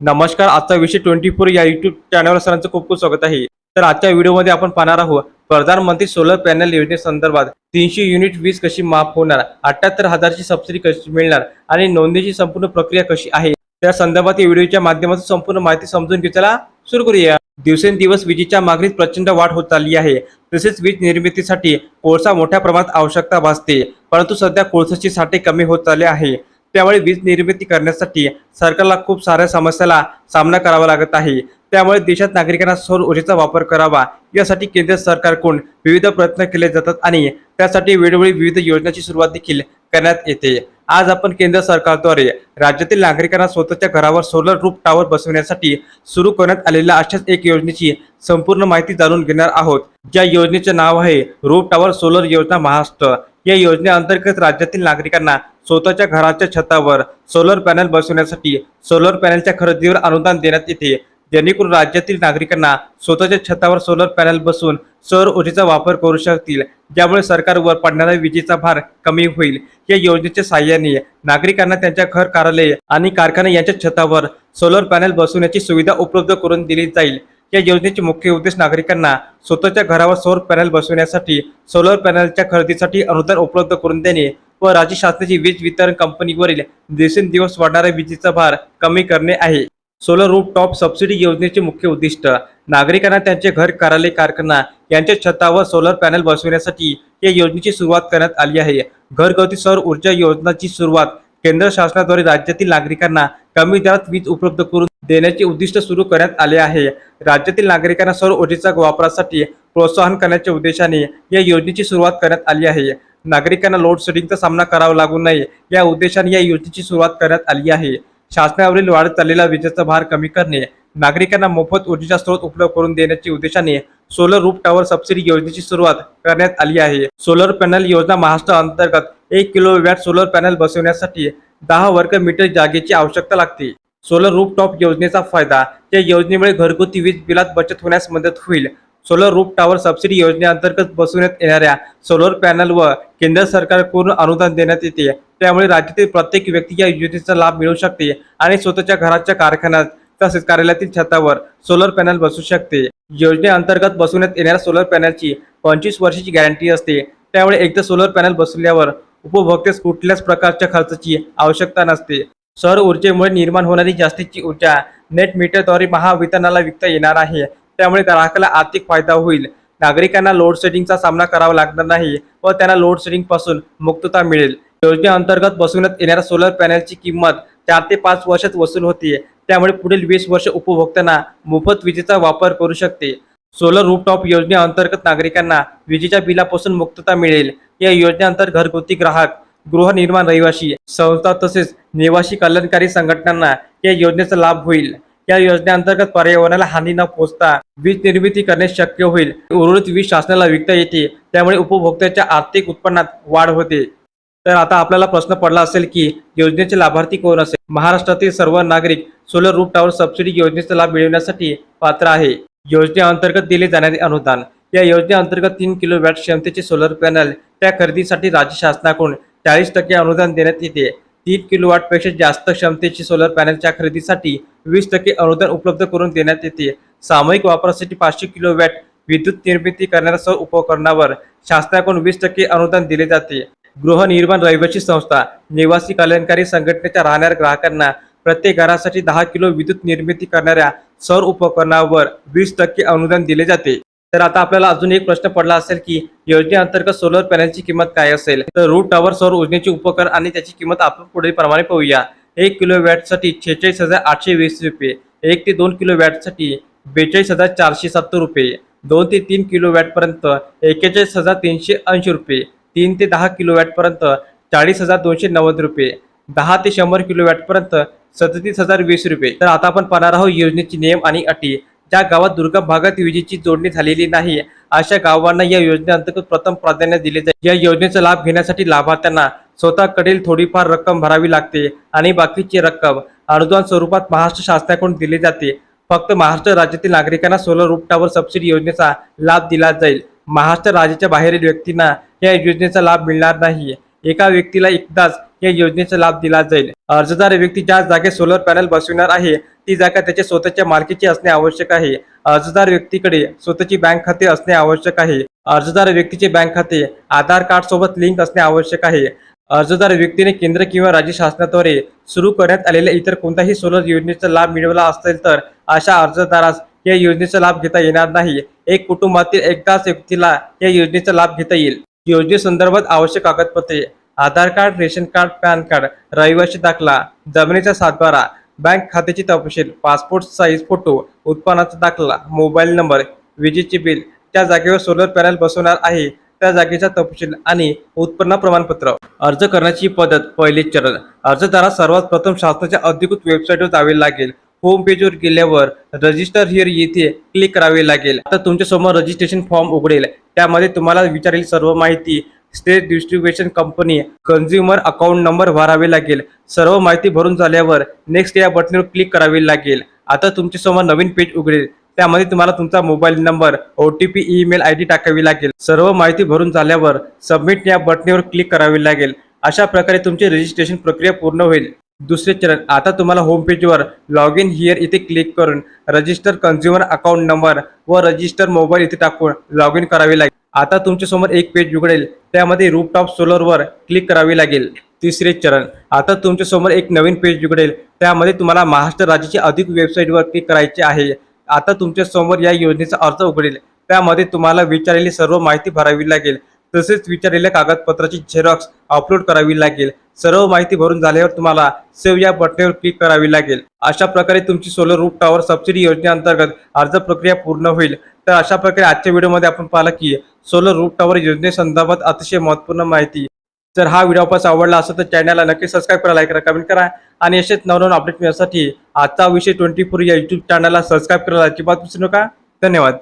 नमस्कार आजचा विषय ट्वेंटी फोर या युट्यूब चॅनलवर सरांचं खूप खूप स्वागत आहे. तर आजच्या व्हिडिओमध्ये आपण पाहणार आहोत प्रधानमंत्री सोलर पॅनल योजनेसंदर्भात तीनशे युनिट वीज कशी माफ होणार अठ्याहत्तर हजारची सबसिडी कशी मिळणार आणि नोंदणीची संपूर्ण प्रक्रिया कशी आहे? त्या संदर्भात या व्हिडिओच्या माध्यमातून संपूर्ण माहिती समजून घेताला सुरू करूया. दिवसेंदिवस विजेच्या मागणीत प्रचंड वाढ होत चालली आहे. तसेच वीज निर्मितीसाठी कोळसा मोठ्या प्रमाणात आवश्यकता भासते. परंतु सध्या कोळसाची साठे कमी होत चालले आहे. त्यामुळे वीज निर्मिती करण्यासाठी सरकारला खूप साऱ्या समस्याला सामना करावा लागत आहे. त्यामुळे देशात नागरिकांना सौर ऊर्जेचा वापर करावा यासाठी केंद्र सरकारकडून विविध प्रयत्न केले जातात आणि त्यासाठी वेळोवेळी विविध योजनांची सुरुवात देखील करण्यात येते. आज आपण केंद्र सरकारद्वारे राज्यातील नागरिकांना स्वतःच्या घरावर सोलर रूप टॉवर बसवण्यासाठी सुरू करण्यात आलेल्या अशाच एक योजनेची संपूर्ण माहिती जाणून घेणार आहोत. ज्या योजनेचे नाव आहे रूप टॉवर सोलर योजना महाराष्ट्र. या योजनेअंतर्गत राज्यातील नागरिकांना स्वतःच्या घराच्या छतावर सोलर पॅनल बसवण्यासाठी सोलर पॅनलच्या खरेदीवर अनुदान देण्यात येते. जेणेकरून राज्यातील नागरिकांना स्वतःच्या छतावर सोलर पॅनल बसवून सौर ऊर्जेचा वापर करू शकतील. ज्यामुळे सरकारवर पडणारा विजेचा भार कमी होईल. या योजनेच्या साहाय्याने नागरिकांना त्यांच्या घर कार्यालय आणि कारखाने यांच्या छतावर सोलर पॅनल बसवण्याची सुविधा उपलब्ध करून दिली जाईल. या योजनेचे मुख्य उद्देश नागरिकांना स्वतःच्या घरावर सौर पॅनल बसवण्यासाठी सोलर पॅनलच्या खरेदीसाठी अनुदान उपलब्ध करून देणे व राज्य शासनाची वीज वितरण कंपनीवरील दिवसेंदिवस वाढणाऱ्या विजेचा भार कमी करणे आहे. सोलर रूप टॉप सबसिडी योजनेचे मुख्य उद्दिष्ट नागरिकांना त्यांचे घर कार्यालय कारखाना यांच्या छतावर सोलर पॅनल बसवण्यासाठी या योजनेची सुरुवात करण्यात आली आहे. घरगुती सौर ऊर्जा योजनाची सुरुवात केंद्र शासनाद्वारे राज्यातील नागरिकांना कमी दरात वीज उपलब्ध करून देण्याचे उद्दिष्ट सुरू करण्यात आले आहे. राज्यातील नागरिकांना सौर ऊर्जेच्या वापरासाठी प्रोत्साहन करण्याच्या उद्देशाने या योजनेची सुरुवात करण्यात आली आहे. नागरिकांना लोड शेडिंगचा सामना करावा लागू नये या उद्देशाने या योजनेची सुरुवात करण्यात आली आहे. शासनावरील वाढत चाललेला विजेचा भार कमी करणे नागरिकांना मोफत ऊर्जेचा स्रोत उपलब्ध करून देण्याच्या उद्देशाने सोलर रूप टॉवर सबसिडी योजनेची सुरुवात करण्यात आली आहे. सोलर पॅनल योजना महाराष्ट्र अंतर्गत एक किलो वॅट सोलर पॅनल बसवण्यासाठी दहा वर्ग मीटर जागेची आवश्यकता लागते. सोलर रूप टॉप योजनेचा फायदा. या योजनेमुळे घरगुती वीज बिलात बचत होण्यास मदत होईल. सोलर रूप टॉवर सबसिडी योजनेअंतर्गत बसवण्यात येणाऱ्या सोलर पॅनल व केंद्र सरकारकडून अनुदान देण्यात येते. त्यामुळे राज्यातील प्रत्येक व्यक्ती या योजनेचा लाभ मिळू शकते आणि स्वतःच्या घराच्या कारखान्यात तसेच कार्यालयातील छतावर सोलर पॅनल बसू शकते. योजनेअंतर्गत बसवण्यात येणाऱ्या सोलर पॅनलची पंचवीस वर्षाची गॅरंटी असते. त्यामुळे एकदा सोलर पॅनल बसवल्यावर उपभोक्त्यास कुठल्याच प्रकारच्या खर्चाची आवश्यकता नसते. सौर ऊर्जेमुळे निर्माण होणारी जास्तीची ऊर्जा नेट मीटरद्वारे महावितरणाला विकता येणार आहे. त्यामुळे ग्राहकाला आर्थिक फायदा होईल. नागरिकांना लोड शेडिंगचा सामना करावा लागणार नाही व त्यांना लोड शेडिंगपासून मुक्तता मिळेल. योजनेअंतर्गत बसवण्यात येणाऱ्या सोलर पॅनलची किंमत चार ते पाच वर्षात वसूल होते. त्यामुळे पुढील वीस वर्ष उपभोक्त्यांना मोफत विजेचा वापर करू शकते. सोलर रूफटॉप योजनेअंतर्गत नागरिकांना विजेच्या बिलापासून मुक्तता मिळेल. या योजनेअंतर्गत घरगुती ग्राहक गृहनिर्माण रहिवासी संस्था तसेच निवासी कल्याणकारी संघटनांना या योजनेचा लाभ होईल. या योजनेअंतर्गत पर्यावरणाला हानी न पोहोचता वीज निर्मिती करणे शक्य होईल. उर्वरित वीज शासनाला विकता येते त्यामुळे उपभोक्त्याच्या आर्थिक उत्पन्नात वाढ होते. तर आता आपल्याला प्रश्न पडला असेल की योजनेचे लाभार्थी कोण असेल? महाराष्ट्रातील सर्व नागरिक सोलर रूफ टॉवर सबसिडी योजनेचा लाभ मिळवण्यासाठी पात्र आहे. योजनेअंतर्गत दिले जाणारे अनुदान. या योजनेअंतर्गत तीन किलो वॅट क्षमतेचे सोलर पॅनल त्या खरेदीसाठी राज्य शासनाकडून चाळीस टक्के अनुदान देण्यात येते. तीन किलो पेक्षा जास्त क्षमतेची सोलर पॅनलच्या खरेदीसाठी वीस टक्के अनुदान उपलब्ध करून देण्यात येते. सामूहिक वापरासाठी पाचशे किलो वॅट विद्युत निर्मिती करणाऱ्या सौर उपकरणावर शासनाकडून वीस टक्के अनुदान दिले जाते. गृहनिर्माण रहिवासी संस्था निवासी कल्याणकारी संघटनेच्या राहणाऱ्या ग्राहकांना प्रत्येक घरासाठी दहा किलो विद्युत निर्मिती करणाऱ्या सौर उपकरणावर वीस टक्के अनुदान दिले जाते. तर आता आपल्याला अजून एक प्रश्न पडला असेल की योजनेअंतर्गत सोलर पॅनलची किंमत काय असेल? तर रूट टॉवर सौर योजनेचे उपकरण आणि त्याची किंमत आपण पुढील प्रमाणे पाहूया. एक किलो वॅटसाठी छेचाळीस हजार आठशे वीस रुपये. एक ते दोन किलो वॅटसाठी बेचाळीस हजार चारशे सत्तर रुपये. दोन ते तीन किलो वॅटपर्यंत एक्केचाळीस हजार तीनशे ऐंशी रुपये. तीन ते दहा किलो वॅटपर्यंत चाळीस हजार दोनशे नव्वद रुपये. दहा ते शंभर किलो वॅटपर्यंत सदतीस हजार वीस रुपये. तर आता आपण पाहणार आहोत योजनेचे नियम आणि अटी. ज्या गावात दुर्गम भागात विजेची जोडणी झालेली नाही अशा गावांना या योजनेअंतर्गत प्रथम प्राधान्य दिले जाईल. या योजनेचा लाभ घेण्यासाठी लाभार्थ्यांना स्वतःकडील थोडीफार रक्कम भरावी लागते आणि बाकीची रक्कम अनुदान स्वरूपात महाराष्ट्र शासनाकडून दिली जाते. फक्त महाराष्ट्र राज्यातील नागरिकांना सोलर रूपटावर सबसिडी योजनेचा लाभ दिला जाईल. महाराष्ट्र राज्याच्या बाहेरील व्यक्तींना या योजनेचा लाभ मिळणार नाही. एका व्यक्तीला एकदाच या योजनेचा लाभ दिला जाईल. अर्जदार व्यक्ती ज्या जागेत सोलर पॅनल बसविणार आहे ती जागा त्याच्या स्वतःच्या मालकीची असणे आवश्यक आहे. अर्जदार व्यक्तीकडे स्वतःची बँक खाते असणे आवश्यक आहे. अर्जदार व्यक्तीचे बँक खाते आधार कार्ड सोबत लिंक असणे आवश्यक आहे. अर्जदार व्यक्तीने केंद्र किंवा राज्य शासनाद्वारे सुरू करण्यात आलेल्या इतर कोणत्याही सोलर योजनेचा लाभ मिळवला असेल तर अशा अर्जदारास या योजनेचा लाभ घेता येणार नाही. एक कुटुंबातील एकदाच व्यक्तीला या योजनेचा लाभ घेता येईल. योजनेसंदर्भात आवश्यक कागदपत्रे Aadhaar card ration card PAN card रहिवासी दाखला जमिनीचा सातबारा बँक खात्याची तपशील पासपोर्ट साईज फोटो उत्पन्नाचा दाखला मोबाईल नंबर विजेचे बिल त्या जागेवर सोलर पॅनल बसवणार आहे त्या जागेचा तपशील आणि उत्पन्न प्रमाणपत्र. अर्ज करण्याची पद्धत पहिले चरण. अर्जदारा सर्वात प्रथम शासनाच्या अधिकृत वेबसाईटवर जावे लागेल. होम पेजवर गेल्यावर रजिस्टर हिअर येथे क्लिक करावे लागेल. आता तुमच्यासमोर रजिस्ट्रेशन फॉर्म उघडेल. त्यामध्ये तुम्हाला विचारेल सर्व माहिती. State distribution company consumer account number भरावे लागेल. सर्व माहिती भरून झाल्यावर नेक्स्ट या बटनवर क्लिक करावे लागेल. आता तुमच्यासमोर नवीन पेज उघडेल. त्यामध्ये तुम्हाला तुमचा mobile number O T P email I D टाकावी लागेल. सर्व माहिती भरून झाल्यावर सबमिट या बटनेवर क्लिक करावे लागेल. अशा प्रकारे तुमची रजिस्ट्रेशन प्रक्रिया पूर्ण होईल. दुसरे चरण. आता तुम्हाला होम पेजवर लॉग इन हिअर इथे क्लिक करून रजिस्टर कन्झ्युमर अकाउंट नंबर व रजिस्टर मोबाईल इथे टाकून लॉग इन करावे लागेल. आता तुमच्यासमोर एक पेज उघडेल. त्यामध्ये रूपटॉप सोलरवर क्लिक करावे लागेल. तिसरे चरण. आता तुमच्यासमोर एक नवीन पेज उघडेल. त्यामध्ये तुम्हाला महाराष्ट्र राज्याची अधिक वेबसाईटवर क्लिक करायचे आहे. आता तुमच्यासमोर या योजनेचा अर्ज उघडेल. त्यामध्ये तुम्हाला विचारलेली सर्व माहिती भरावी लागेल. तसेच विचारलेल्या कागदपत्राची झेरॉक्स अपलोड करावी लागेल. सर्व माहिती भरून झाल्यावर तुम्हाला सेव्ह या बटनेवर क्लिक करावी लागेल. अशा प्रकारे तुमची सोलर रूफ टॉवर सबसिडी योजनेअंतर्गत अर्ज प्रक्रिया पूर्ण होईल. तर अशा प्रकारे आजच्या व्हिडिओमध्ये आपण पाहिलं की सोलर रूफ टॉवर योजनेसंदर्भात अतिशय महत्त्वपूर्ण माहिती. जर हा व्हिडिओ पास आवडला असेल तर चॅनलला नक्की सबस्क्राईब करा लाईक करा कमेंट करा आणि असेच नवनवीन अपडेट मिळण्यासाठी आजचा विषय ट्वेंटी फोर या युट्यूब चॅनलला सबस्क्राईब करायला अजिबात विसरू नका. धन्यवाद.